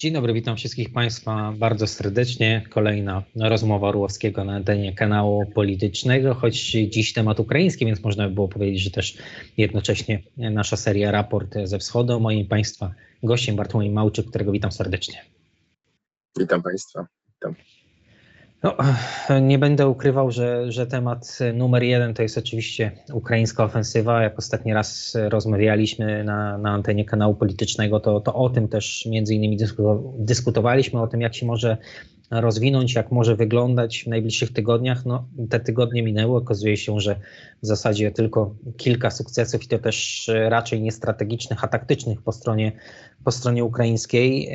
Dzień dobry, witam wszystkich Państwa bardzo serdecznie. Kolejna rozmowa Orłowskiego na antenie kanału politycznego, choć dziś temat ukraiński, więc można by było powiedzieć, że też jednocześnie nasza seria Raport ze Wschodu. Moim Państwa gościem Bartłomiej Małczyk, którego witam serdecznie. Witam Państwa. Witam. No, nie będę ukrywał, że, że temat numer jeden to jest oczywiście ukraińska ofensywa. Jak ostatni raz rozmawialiśmy na, na antenie kanału politycznego, to, to o tym też między innymi dyskutowaliśmy, o tym jak się może rozwinąć, jak może wyglądać w najbliższych tygodniach. No, te tygodnie minęły, okazuje się, że w zasadzie tylko kilka sukcesów i to też raczej nie strategicznych, a taktycznych po stronie, po stronie ukraińskiej.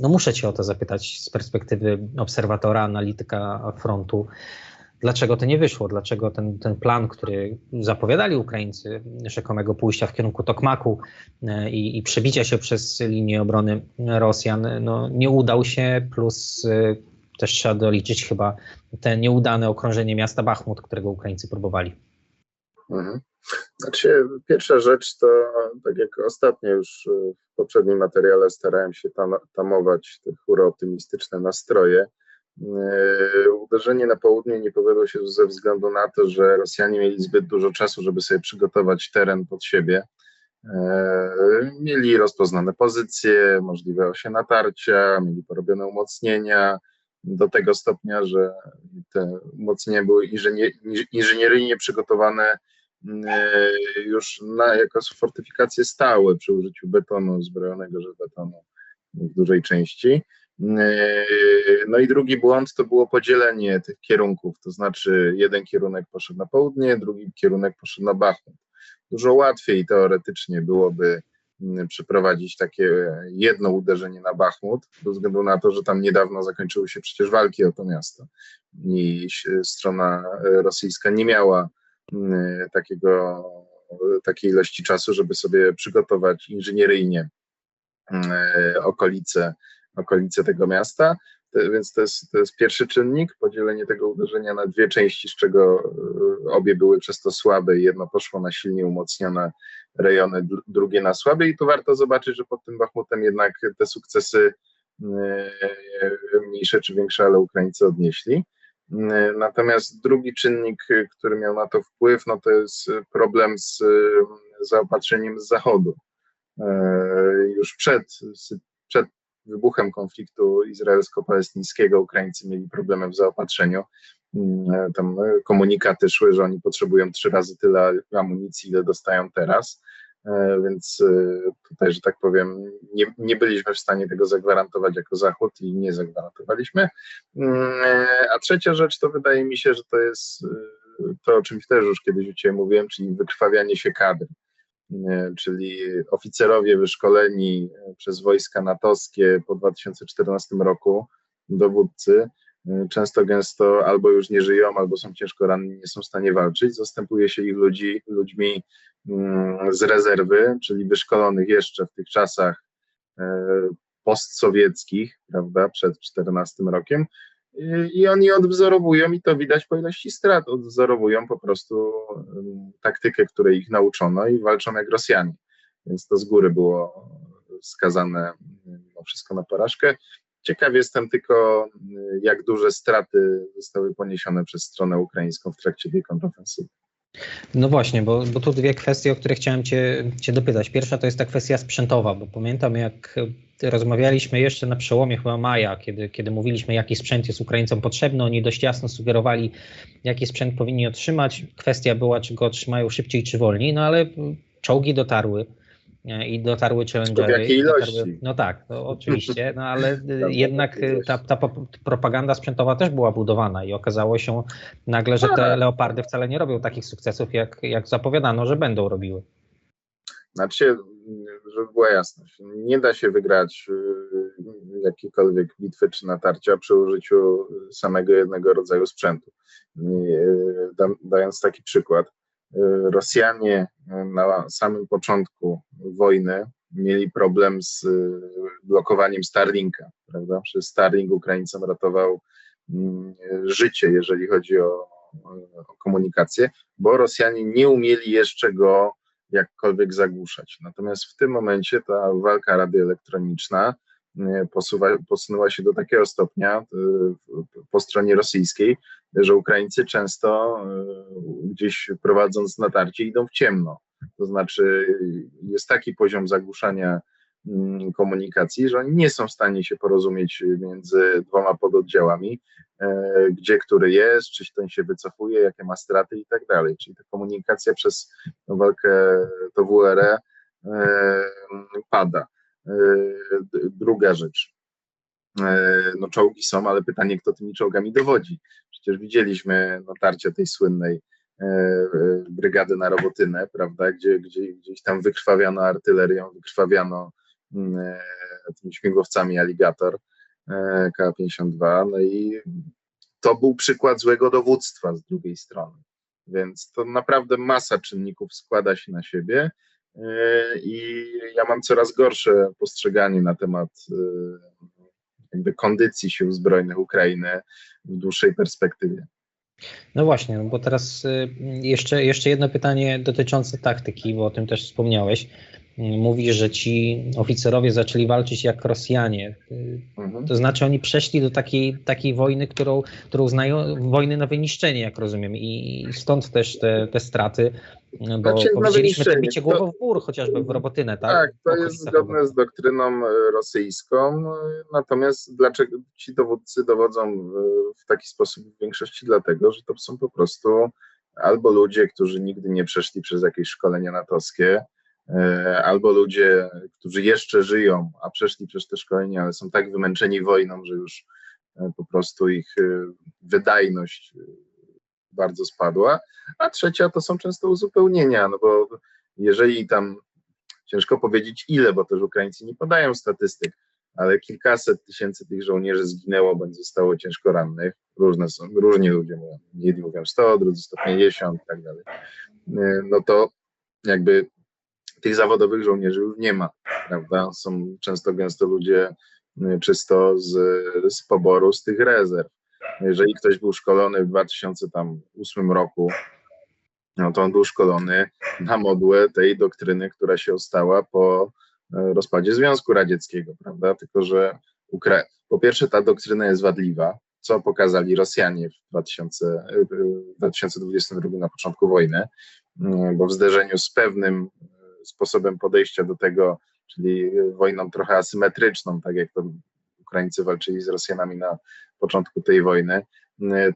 No muszę Cię o to zapytać z perspektywy obserwatora, analityka frontu. Dlaczego to nie wyszło? Dlaczego ten, ten plan, który zapowiadali Ukraińcy, rzekomego pójścia w kierunku Tokmaku i, i przebicia się przez linię obrony Rosjan, no, nie udał się, plus y, też trzeba doliczyć chyba te nieudane okrążenie miasta Bachmut, którego Ukraińcy próbowali. Mhm. Znaczy, pierwsza rzecz to, tak jak ostatnio już w poprzednim materiale starałem się tam, tamować te chóry optymistyczne nastroje, uderzenie na południe nie powiodło się ze względu na to, że Rosjanie mieli zbyt dużo czasu, żeby sobie przygotować teren pod siebie. Yy, mieli rozpoznane pozycje, możliwe osie natarcia, mieli porobione umocnienia do tego stopnia, że te umocnienia były inżynieryjnie przygotowane yy, już na, jako fortyfikacje stałe przy użyciu betonu, zbrojonego że betonu w dużej części. No i drugi błąd to było podzielenie tych kierunków, to znaczy jeden kierunek poszedł na południe, drugi kierunek poszedł na Bachmut. Dużo łatwiej teoretycznie byłoby mm, przeprowadzić takie jedno uderzenie na Bachmut, ze względu na to, że tam niedawno zakończyły się przecież walki o to miasto i strona rosyjska nie miała mm, takiego, takiej ilości czasu, żeby sobie przygotować inżynieryjnie mm, okolice okolice tego miasta. Więc to jest, to jest pierwszy czynnik, podzielenie tego uderzenia na dwie części, z czego e, obie były przez to słabe. Jedno poszło na silnie umocnione rejony, drugie na słabe. I tu warto zobaczyć, że pod tym Bachmutem jednak te sukcesy e, mniejsze czy większe, ale Ukraińcy odnieśli. E, natomiast drugi czynnik, który miał na to wpływ, no to jest problem z zaopatrzeniem z zachodu. Już przed, przed wybuchem konfliktu izraelsko-palestyńskiego Ukraińcy mieli problemy w zaopatrzeniu. Mm, tam e, komunikaty szły, że oni potrzebują trzy razy tyle amunicji, ile dostają teraz. E, więc e, tutaj, że tak powiem, nie, nie byliśmy w stanie tego zagwarantować jako Zachód i nie zagwarantowaliśmy. Mm, a trzecia rzecz to wydaje mi się, że to jest to, o czymś też już kiedyś u Ciebie mówiłem, czyli wykrwawianie się kadr. E, czyli oficerowie wyszkoleni e, przez wojska natowskie po 2014 roku, dowódcy, e, często gęsto albo już nie żyją, albo są ciężko ranni, nie są w stanie walczyć. Zastępuje się ich ludzi, ludźmi mm, z rezerwy, czyli wyszkolonych jeszcze w tych czasach postsowieckich, prawda, przed 14 rokiem, i oni odwzorowują, i to widać po ilości strat, odwzorowują po prostu taktykę, której ich nauczono i walczą jak Rosjanie. Więc to z góry było skazane mimo wszystko na porażkę. Ciekaw jestem tylko, jak duże straty zostały poniesione przez stronę ukraińską w trakcie tej kontrofensywy. No właśnie, bo, bo tu dwie kwestie, o które chciałem cię, cię dopytać. Pierwsza to jest ta kwestia sprzętowa, bo pamiętam jak rozmawialiśmy jeszcze na przełomie chyba maja, kiedy, kiedy mówiliśmy, jaki sprzęt jest Ukraińcom potrzebny. Oni dość jasno sugerowali, jaki sprzęt powinni otrzymać. Kwestia była, czy go otrzymają szybciej, czy wolniej, no ale czołgi dotarły i dotarły challengery. W jakiej ilości? Dotarły, no tak, oczywiście, no ale jednak ta, ta propaganda sprzętowa też była budowana i okazało się nagle, że te leopardy wcale nie robią takich sukcesów, jak, jak zapowiadano, że będą robiły. Znaczy, żeby była jasność, nie da się wygrać jakiejkolwiek bitwy czy natarcia przy użyciu samego jednego rodzaju sprzętu. Dając taki przykład, Rosjanie na samym początku wojny mieli problem z blokowaniem Starlinka, prawda? Przez Starlink Ukraińcom ratował mm, życie, jeżeli chodzi o, o komunikację, bo Rosjanie nie umieli jeszcze go jakkolwiek zagłuszać. Natomiast w tym momencie ta walka radioelektroniczna posuwa, posunęła się do takiego stopnia po stronie rosyjskiej, że Ukraińcy często gdzieś prowadząc natarcie idą w ciemno. To znaczy jest taki poziom zagłuszania mm, komunikacji, że oni nie są w stanie się porozumieć między dwoma pododdziałami, e, gdzie który jest, czy ten się wycofuje, jakie ma straty i tak dalej. Czyli ta komunikacja przez walkę to WRE e, pada. E, druga rzecz. No czołgi są, ale pytanie, kto tymi czołgami dowodzi. Przecież widzieliśmy natarcie tej słynnej e, brygady na robotynę, prawda, gdzie, gdzie gdzieś tam wykrwawiano artylerią, wykrwawiano tymi śmigłowcami Alligator K-52, no i to był przykład złego dowództwa z drugiej strony. Więc to naprawdę masa czynników składa się na siebie i ja mam coraz gorsze postrzeganie na temat jakby kondycji sił zbrojnych Ukrainy w dłuższej perspektywie. No właśnie, no bo teraz y, jeszcze, jeszcze jedno pytanie dotyczące taktyki, bo o tym też wspomniałeś. Mówisz, że ci oficerowie zaczęli walczyć jak Rosjanie. Mhm. To znaczy oni przeszli do takiej, takiej wojny, którą, którą uznają wojny na wyniszczenie, jak rozumiem. I stąd też te, te straty no bo znaczy, powiedzieliśmy to bicie głową w mur, chociażby w robotynę, tak? Tak, to jest zgodne z doktryną e, rosyjską, natomiast dlaczego ci dowódcy dowodzą w taki sposób w większości dlatego, że to są po prostu albo ludzie, którzy nigdy nie przeszli przez jakieś szkolenia natowskie, e, albo ludzie, którzy jeszcze żyją, a przeszli przez te szkolenia, ale są tak wymęczeni wojną, że już e, po prostu ich wydajność bardzo spadła, a trzecia to są często uzupełnienia, no bo jeżeli tam ciężko powiedzieć ile, bo też Ukraińcy nie podają statystyk, ale kilkaset tysięcy tych żołnierzy zginęło bądź zostało ciężko rannych. Różne są, różni ludzie mówią, jedni mówią 100, drudzy 150 i tak dalej. No to jakby tych zawodowych żołnierzy już nie ma, prawda? Są często gęsto ludzie czysto z, z poboru, z tych rezerw. Jeżeli ktoś był szkolony w 2008 roku, no to on był szkolony na modłę tej doktryny, która się ostała po e, rozpadzie Związku Radzieckiego, prawda? Tylko, że Ukra... po pierwsze ta doktryna jest wadliwa, co pokazali Rosjanie w 2000, 2022 e, na początku wojny, mm, bo w zderzeniu z pewnym e, sposobem podejścia do tego, czyli wojną trochę asymetryczną, tak jak to Ukraińcy walczyli z Rosjanami na początku tej wojny,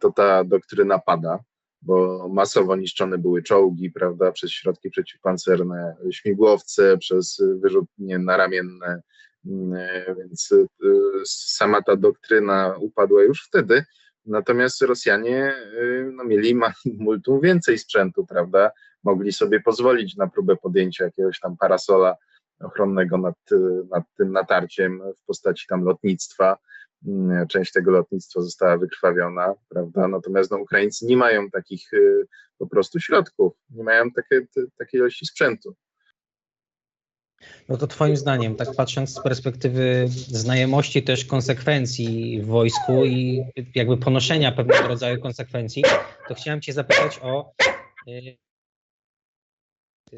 to ta doktryna pada, bo masowo niszczone były czołgi, prawda, przez środki przeciwpancerne, śmigłowce, przez wyrzutnie naramienne, więc y, sama ta doktryna upadła już wtedy. Natomiast Rosjanie no, mieli multum więcej sprzętu, prawda? Mogli sobie pozwolić na próbę podjęcia jakiegoś tam parasola ochronnego nad, nad tym natarciem w postaci tam lotnictwa. Mm, część tego lotnictwa została wykrwawiona, prawda? Natomiast no, Ukraińcy nie mają takich y, po prostu środków, nie mają takie, takiej ilości sprzętu. No to Twoim zdaniem, tak patrząc z perspektywy znajomości też konsekwencji w wojsku i jakby ponoszenia pewnego rodzaju konsekwencji, to chciałem Cię zapytać o y,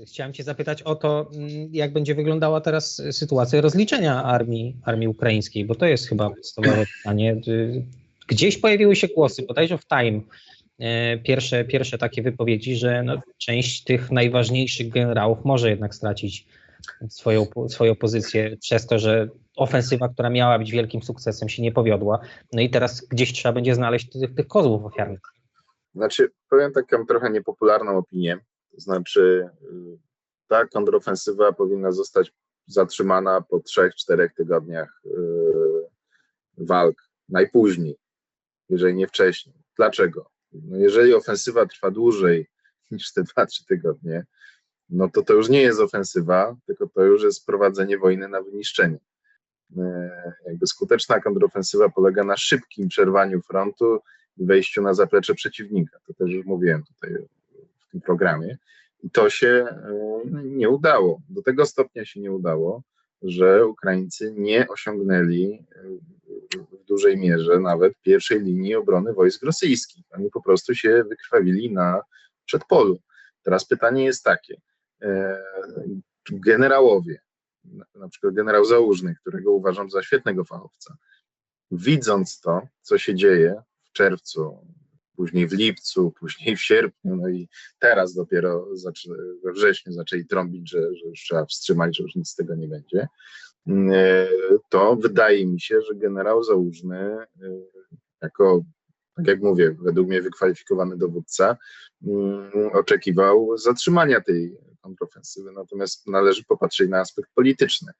Chciałem Cię zapytać o to, mm, jak będzie wyglądała teraz sytuacja rozliczenia armii, armii ukraińskiej, bo to jest chyba podstawowe pytanie. Gdzieś pojawiły się głosy, bodajże w Time, e, pierwsze, pierwsze takie wypowiedzi, że no, część tych najważniejszych generałów może jednak stracić swoją, swoją pozycję przez to, że ofensywa, która miała być wielkim sukcesem, się nie powiodła. No i teraz gdzieś trzeba będzie znaleźć tych, tych kozłów ofiarnych. Znaczy, powiem taką trochę niepopularną opinię. To znaczy, y, ta kontrofensywa powinna zostać zatrzymana po trzech, czterech tygodniach y, walk, najpóźniej, jeżeli nie wcześniej. Dlaczego? No jeżeli ofensywa trwa dłużej niż te dwa, trzy tygodnie, no to to już nie jest ofensywa, tylko to już jest prowadzenie wojny na wyniszczenie. Y, jakby skuteczna kontrofensywa polega na szybkim przerwaniu frontu i wejściu na zaplecze przeciwnika. To też już mówiłem tutaj tym programie. I to się e, nie udało. Do tego stopnia się nie udało, że Ukraińcy nie osiągnęli e, w dużej mierze nawet pierwszej linii obrony wojsk rosyjskich. Oni po prostu się wykrwawili na przedpolu. Teraz pytanie jest takie. E, generałowie, na przykład generał Załużny, którego uważam za świetnego fachowca, widząc to, co się dzieje w czerwcu, później w lipcu, później w sierpniu, no i teraz dopiero we wrześniu zaczęli trąbić, że, że już trzeba wstrzymać, że już nic z tego nie będzie, to wydaje mi się, że generał Załużny jako, tak jak mówię, według mnie wykwalifikowany dowódca, oczekiwał zatrzymania tej kontrofensywy, natomiast należy popatrzeć na aspekt polityczny.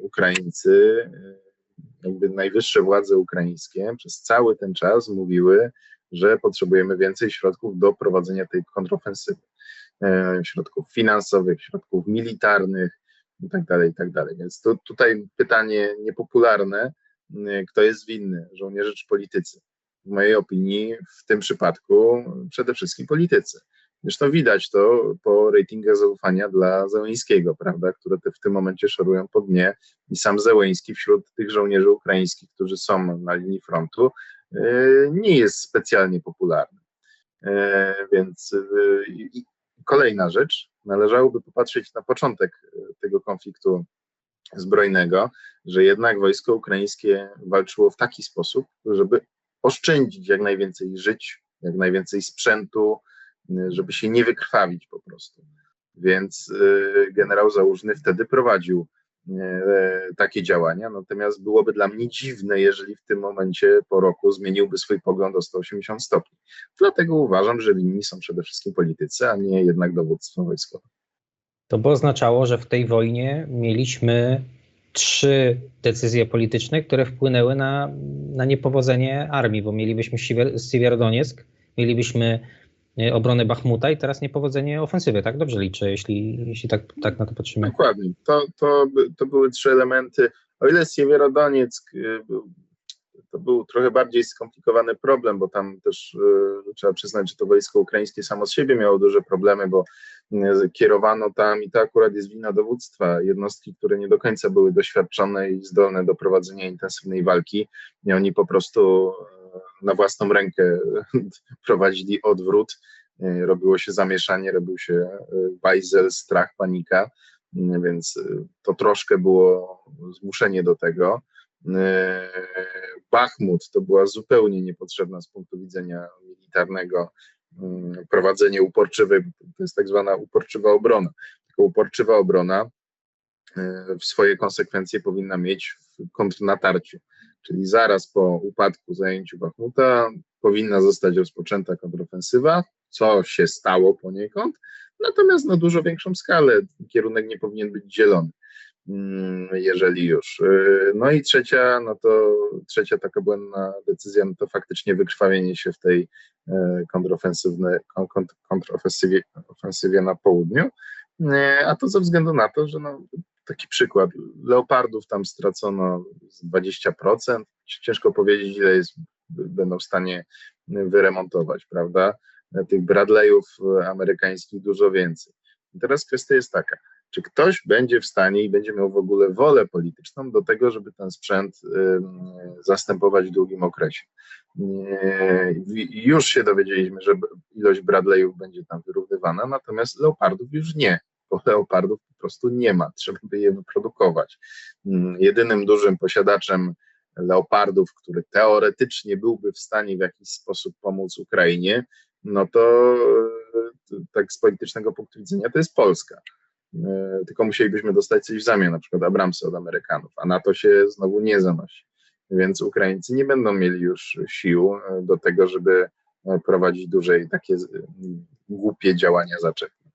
Ukraińcy jakby najwyższe władze ukraińskie przez cały ten czas mówiły, że potrzebujemy więcej środków do prowadzenia tej kontrofensywy. E, środków finansowych, środków militarnych itd. Tak itd. Tak Więc tu, tutaj pytanie niepopularne, kto jest winny, żołnierze czy politycy? W mojej opinii w tym przypadku przede wszystkim politycy. Zresztą widać to po ratingach zaufania dla Zełęńskiego, prawda, które te w tym momencie szorują po dnie i sam Zełęński wśród tych żołnierzy ukraińskich, którzy są na linii frontu, e, nie jest specjalnie popularny. E, więc e, kolejna rzecz, należałoby popatrzeć na początek tego konfliktu zbrojnego, że jednak wojsko ukraińskie walczyło w taki sposób, żeby oszczędzić jak najwięcej żyć, jak najwięcej sprzętu, żeby się nie wykrwawić po prostu. Więc y, generał Załużny wtedy prowadził y, takie działania, natomiast byłoby dla mnie dziwne, jeżeli w tym momencie po roku zmieniłby swój pogląd o 180 stopni. Dlatego uważam, że winni są przede wszystkim politycy, a nie jednak dowództwo wojskowe. To by oznaczało, że w tej wojnie mieliśmy trzy decyzje polityczne, które wpłynęły na, na niepowodzenie armii, bo mielibyśmy Siewierodoniec, mielibyśmy E, obronę Bachmuta i teraz niepowodzenie ofensywy, tak? Dobrze liczę, jeśli, jeśli tak, tak na to patrzymy. Dokładnie. To, to, to były trzy elementy. O ile Siewierodonieck e, to był trochę bardziej skomplikowany problem, bo tam też y, trzeba przyznać, że to wojsko ukraińskie samo z siebie miało duże problemy, bo y, kierowano tam i to akurat jest wina dowództwa, jednostki, które nie do końca były doświadczone i zdolne do prowadzenia intensywnej walki i oni po prostu na własną rękę prowadzili odwrót, e, robiło się zamieszanie, robił się e, bajzel, strach, panika, e, więc to troszkę było zmuszenie do tego. Bachmut to była zupełnie niepotrzebna z punktu widzenia militarnego prowadzenie uporczywej, to jest tak zwana uporczywa obrona. Tylko uporczywa obrona w swoje konsekwencje powinna mieć w kontrnatarciu czyli zaraz po upadku, zajęciu Bachmuta powinna zostać rozpoczęta kontrofensywa, co się stało poniekąd, natomiast na dużo większą skalę kierunek nie powinien być dzielony, mm, jeżeli już. Y, no i trzecia, no to trzecia taka błędna decyzja, no to faktycznie wykrwawienie się w tej y, kontrofensywie ofensywie na południu, y, a to ze względu na to, że no, taki przykład. Leopardów tam stracono 20%. Ciężko powiedzieć, ile jest, będą w stanie wyremontować, prawda? Tych Bradleyów amerykańskich dużo więcej. I teraz kwestia jest taka, czy ktoś będzie w stanie i będzie miał w ogóle wolę polityczną do tego, żeby ten sprzęt zastępować w długim okresie. Już się dowiedzieliśmy, że ilość Bradleyów będzie tam wyrównywana, natomiast Leopardów już nie leopardów po prostu nie ma, trzeba by je wyprodukować. Mm, jedynym dużym posiadaczem leopardów, który teoretycznie byłby w stanie w jakiś sposób pomóc Ukrainie, no to e, tak z politycznego punktu widzenia to jest Polska. E, tylko musielibyśmy dostać coś w zamian, na przykład Abramsy od Amerykanów, a na to się znowu nie zanosi. Więc Ukraińcy nie będą mieli już sił e, do tego, żeby prowadzić dłużej takie głupie działania zaczepne.